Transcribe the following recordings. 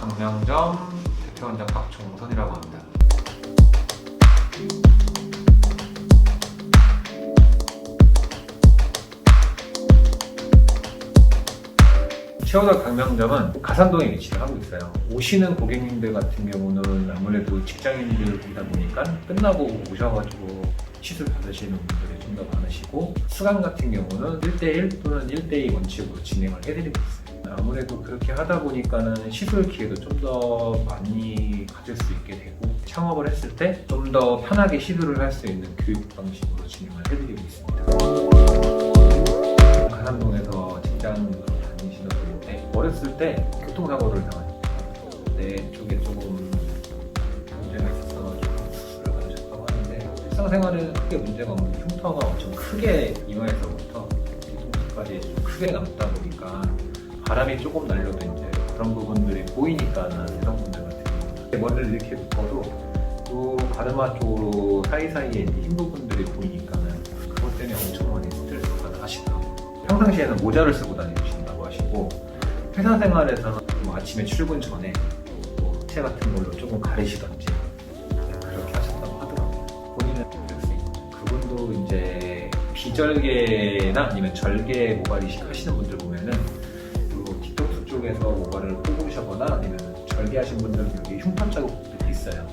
강명점 대표원장 박종선이라고 합니다. 치어다 강명점은 가산동에 위치를 하고 있어요. 오시는 고객님들 같은 경우는 아무래도 직장인들이다 보니까 끝나고 오셔가지고 시술 받으시는 분들이 좀 더 많으시고 수강 같은 경우는 1대1 또는 1대2 원칙으로 진행을 해드리고 있어요. 아무래도 그렇게 하다 보니까는 시술 기회도 좀 더 많이 가질 수 있게 되고 창업을 했을 때 좀 더 편하게 시술을 할수 있는 교육 방식으로 진행을 해드리고 있습니다. 가산동에서 직장으로 다니시는 분인데 어렸을 때 교통사고를 당하셨어요. 내 쪽에 조금 문제가 있어가지고 수술을 받으셨다고 하는데 일상생활에는 크게 문제가 없는데 흉터가 엄청 크게 이마에서부터 뒤통수까지 좀 크게 남다 보니까 바람이 조금 날려도 이제 그런 부분들이 보이니까 여성분들 같은 경우는 머리를 이렇게 묶어도 또 가르마 쪽으로 사이사이에 흰 부분들이 보이니까는 그것 때문에 엄청 많이 스트레스가 하시더라고요. 평상시에는 모자를 쓰고 다니신다고 하시고 회사 생활에서는 뭐 아침에 출근 전에 뭐 흑채 같은 걸로 조금 가리시던지 그렇게 하셨다고 하더라고요. 본인은 그랬어요. 그분도 이제 비절개나 아니면 절개 모발 이식 하시는 분들 보면은 쪽에서 모발을 뽑으셨거나 아니면 절개하신 분들은 여기 흉터 자국들이 있어요.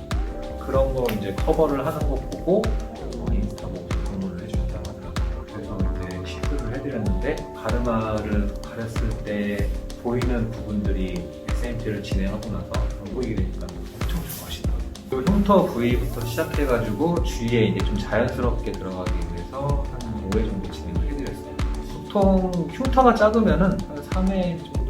그런 거 이제 커버를 하는 거 보고 어, 인스타 보고 방문을 해주셨다고 하더라고요. 그래서 이제 시술을 해드렸는데 가르마를 가렸을 때 보이는 부분들이 SMT를 진행하고 나서 안 보이게 되니까 엄청 좋아하시더라고요. 그 흉터 부위부터 시작해가지고 주위에 이제 좀 자연스럽게 들어가기 위해서 한 5회 정도 진행을 해드렸어요. 보통 흉터가 작으면은 한 3회 정도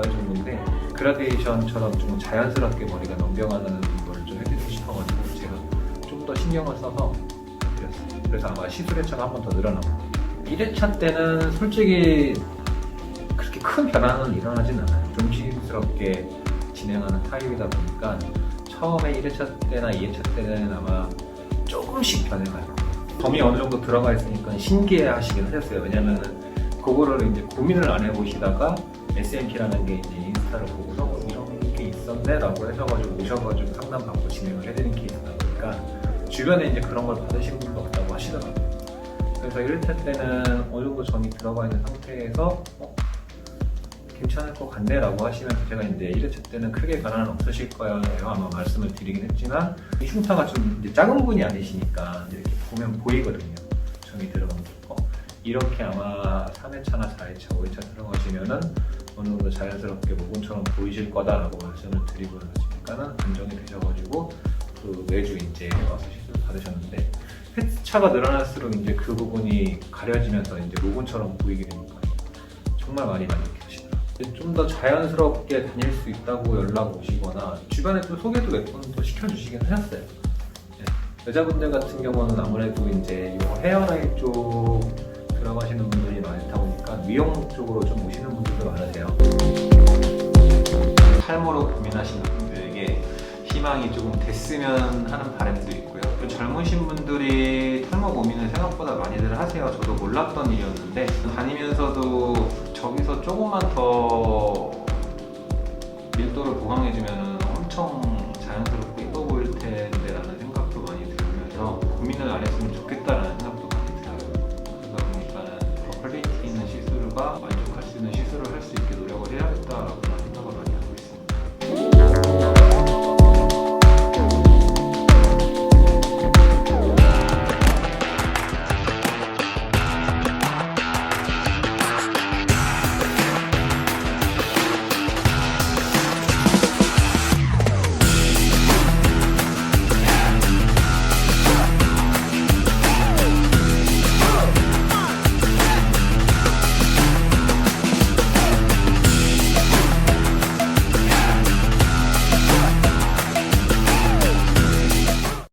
4회 정도인데 그라데이션처럼 좀 자연스럽게 머리가 넘겨가는 걸 좀 해드리고 싶어가지고 제가 좀 더 신경을 써서 해드렸어요. 그래서 아마 시술 회차가 한 번 더 늘어나고 1회차 때는 솔직히 그렇게 큰 변화는 일어나진 않아요. 좀 조심스럽게 진행하는 타입이다 보니까 처음에 1회차 때나 2회차 때는 아마 조금씩 변해가요. 점이 어느 정도 들어가 있으니까 신기해 하시긴 하셨어요. 왜냐면은 그거를 이제 고민을 안 해보시다가 SMP라는 게 이제 인스타를 보고서 어, 이런 게 있었네 라고 하셔가지고 오셔가지고 상담 받고 진행을 해드린 케이스다 보니까 주변에 이제 그런 걸 받으신 분도 없다고 하시더라고요. 그래서 1차 때는 어느 정도 점이 들어가 있는 상태에서 어, 괜찮을 것 같네 라고 하시면 제가 이제 1회차 때는 크게 변화는 없으실 거예요. 아마 말씀을 드리긴 했지만 이 흉터가 좀 작은 분이 아니시니까 이렇게 보면 보이거든요. 점이 들어간 거 이렇게 아마 3회차나 4회차, 5회차 들어가시면은 어느 정도 자연스럽게 모근처럼 보이실 거다라고 말씀을 드리고 있으니까는 안정이 되셔가지고 그 매주 이제 와서 시술 받으셨는데 회차가 늘어날수록 이제 그 부분이 가려지면서 이제 모근처럼 보이게 되니까 정말 많이 만족하시더라고요. 좀 더 자연스럽게 다닐 수 있다고 연락 오시거나 주변에 또 소개도 몇 번 또 시켜주시긴 하셨어요. 네. 여자분들 같은 경우는 아무래도 이제 이 헤어라인 쪽 들어가시는 분들이 많다 보니까 미용 쪽으로 좀 오시는 분들도 많으세요. 탈모로 고민하시는 분들에게 희망이 조금 됐으면 하는 바람도 있고요. 또 젊으신 분들이 탈모 고민을 생각보다 많이들 하세요. 저도 몰랐던 일이었는데 다니면서도 저기서 조금만 더 밀도를 보강해주면 엄청 자연스럽고 예뻐 보일 텐데라는 생각도 많이 들면서 고민을 안 했으면 좋겠다 그